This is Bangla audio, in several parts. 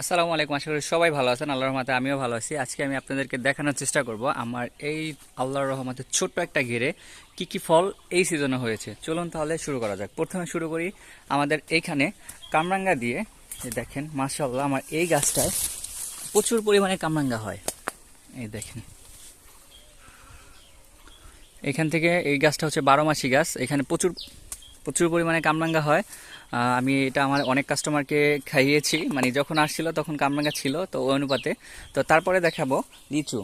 আসসালামু আলাইকুম, আশা করি সবাই ভালো আছেন, আল্লাহর রহমতে আমিও ভালো আছি। আজকে আমি আপনাদেরকে দেখানোর চেষ্টা করব আমার এই আল্লাহর রহমতে ছোট্ট একটা ঘিরে কি কি ফল এই সিজনে হয়েছে। চলুন তাহলে শুরু করা যাক। প্রথমে শুরু করি আমাদের এইখানে কামরাঙ্গা দিয়ে। দেখেন, মাশাআল্লাহ, আমার এই গাছটায় প্রচুর পরিমাণে কামরাঙ্গা হয়। এই দেখেন। এখান থেকে এই গাছটা হচ্ছে বারো মাসি গাছ। এখানে প্রচুর প্রচুর পরিমাণে কামরাঙ্গা হয়। আমি এটা আমার অনেক কাস্টমারকে খাইয়েছি। মানে যখন আসছিল তখন কামরাঙ্গা ছিল তো ওই অনুপাতে। তো তারপরে দেখাবো লিচু।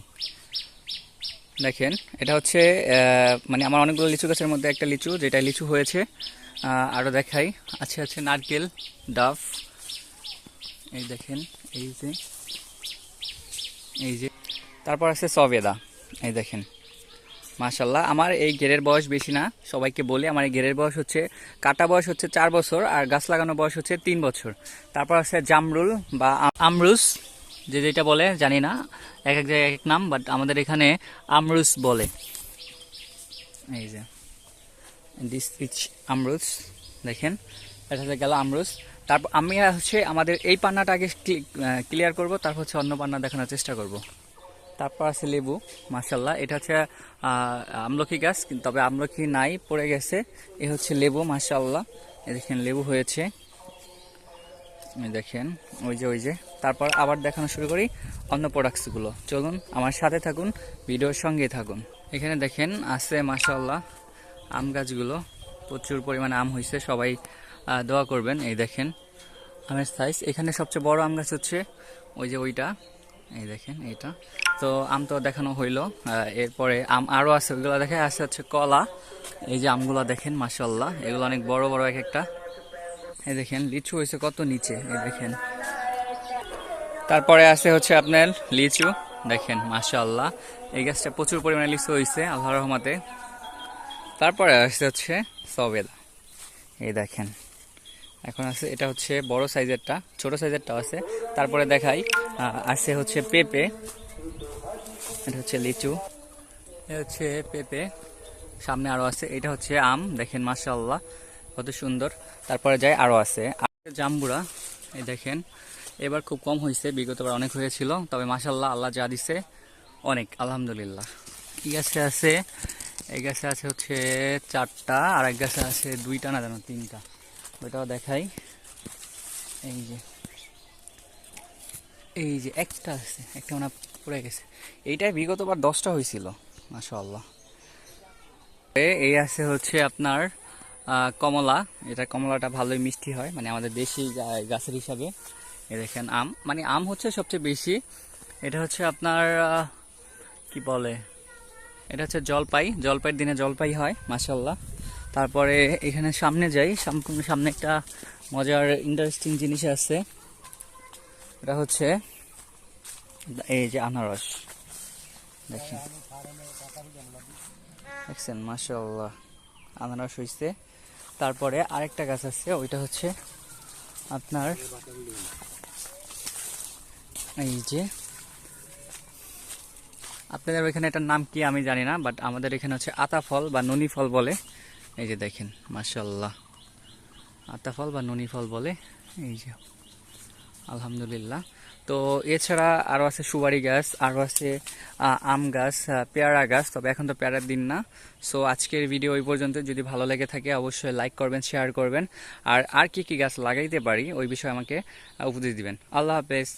দেখেন, এটা হচ্ছে মানে আমার অনেকগুলো লিচু গাছের মধ্যে একটা লিচু যেটা লিচু হয়েছে। আরও দেখাই। আছে আছে নারকেল, ডাফ। এই দেখেন, এই যে এই যে। তারপর আছে সবেদা। এই দেখেন। মাশাল্লাহ আমার এই গেরের বয়স বেশি না, সবাইকে বলি, আমার এই গেরের বয়স হচ্ছে, কাটা বয়স হচ্ছে চার বছর, আর গাছ লাগানো বয়স হচ্ছে তিন বছর। তারপর আছে জামরুল বা আমরুস, যে যেটা বলে, জানি না, এক এক জায়গায় এক নাম বাট আমাদের এখানে আমরুস বলে। এই যে দিস ইচ আমরুস, দেখেন হচ্ছে গেল আমরুস। তারপর আমি হচ্ছে আমাদের এই পান্নাটা আগে ক্লিয়ার করব, তারপর হচ্ছে অন্য পান্না দেখানোর চেষ্টা করব। তারপর আছে লেবু মাসাল্লাহ এটা হচ্ছে আমলকি গাছ, তবে আমলকি নাই, পড়ে গেছে। এ হচ্ছে লেবু মাসাল্লাহ এ দেখেন, লেবু হয়েছে। দেখেন, ওই যে ওই যে। তারপর আবার দেখানো শুরু করি অন্য প্রোডাক্টসগুলো চলুন, আমার সাথে থাকুন, ভিডিওর সঙ্গে থাকুন। এখানে দেখেন, আছে মাসাল্লাহ আম গাছগুলো। প্রচুর পরিমাণে আম হয়েছে, সবাই দোয়া করবেন। এই দেখেন, আমের সাইজ এখানে সবচেয়ে বড় আম গাছ হচ্ছে, ওই যে, ওইটা। এই দেখেন, এইটা। তো আম তো দেখানো হইল। এরপরে আম আরও আছে ওইগুলো দেখে আছে হচ্ছে কলা। এই যে আমগুলো দেখেন মাসাল্লাহ এগুলো অনেক বড় বড় এক একটা। এই দেখেন, লিচু হয়েছে কত নিচে, এই দেখেন। তারপরে আছে হচ্ছে আপনার লিচু, দেখেন, মাশাআল্লাহ। এই গাছটা প্রচুর পরিমাণে লিচু হয়েছে আল্লাহ রহমতে। তারপরে আসছে হচ্ছে সবেদা, এই দেখেন। এখন আছে, এটা হচ্ছে বড় সাইজেরটা, ছোট সাইজেরটা আছে। তারপরে দেখাই আছে হচ্ছে পেঁপে। এটা হচ্ছে লিচু। এটা হচ্ছে পেঁপে। সামনে আরও আছে। এটা হচ্ছে আম। দেখেন, মাশাআল্লাহ, কত সুন্দর। তারপরে যায় আরও আছে। জাম্বুরা এই দেখেন। এবার খুব কম হয়েছে বিগতবার অনেক হয়েছিল, তবে মাশাল্লাহ আল্লাহ যা দিছে, অনেক, আলহামদুলিল্লাহ। এই গাছে আছে? এই গাছে আছে হচ্ছে চারটা, আর এক গাছে আছে দুইটা, না জানো তিনটা। ওইটাও দেখাই। এই যে এই যে একটা আছে, একটা মনে পড়ে গেছে। এইটাই বিগতবার দশটা হয়েছিল মাশাআল্লাহ। এ- এই আছে হচ্ছে আপনার কমলা। এটা কমলাটা ভালোই মিষ্টি হয় মানে আমাদের দেশি গাছের হিসাবে। এ দেখেন, আম মানে আম হচ্ছে সবচেয়ে বেশি। এটা হচ্ছে আপনার কি বলে? এটা হচ্ছে জলপাই, জলপাইয়ের দিনে জলপাই হয় মাসাল্লাহ তারপরে এখানে সামনে যাই, সাম- সামনে একটা মজার ইন্টারেস্টিং জিনিস আছে। এটা হচ্ছে এই যে আনারস। দেখেন। দেখছেন মাসাল্লাহ আনারস হইছে। তারপরে আরেকটা গাছ আছে, ওইটা হচ্ছে আপনার এই যে আপনাদের ওইখানে এটার নাম কি আমি জানি না বাট আমাদের এখানে হচ্ছে আতা ফল বা ননি ফল বলে। এই যে দেখেন মাসাল্লাহ আতা ফল বা ননি ফল বলে। এই যে, আলহামদুলিল্লাহ। তো এছাড়া আরও আছে সুবারি গাছ আরও আছে আম গাছ পেয়ারা গাছ, তবে এখন তো পেয়ারার দিন না। সো আজকের ভিডিও ওই পর্যন্ত। যদি ভালো লেগে থাকে, অবশ্যই লাইক করবেন, শেয়ার করবেন। আর আর কি কি গাছ লাগাইতে পারি, ওই বিষয়ে আমাকে উপদেশ দিবেন। আল্লাহ হাফেজ।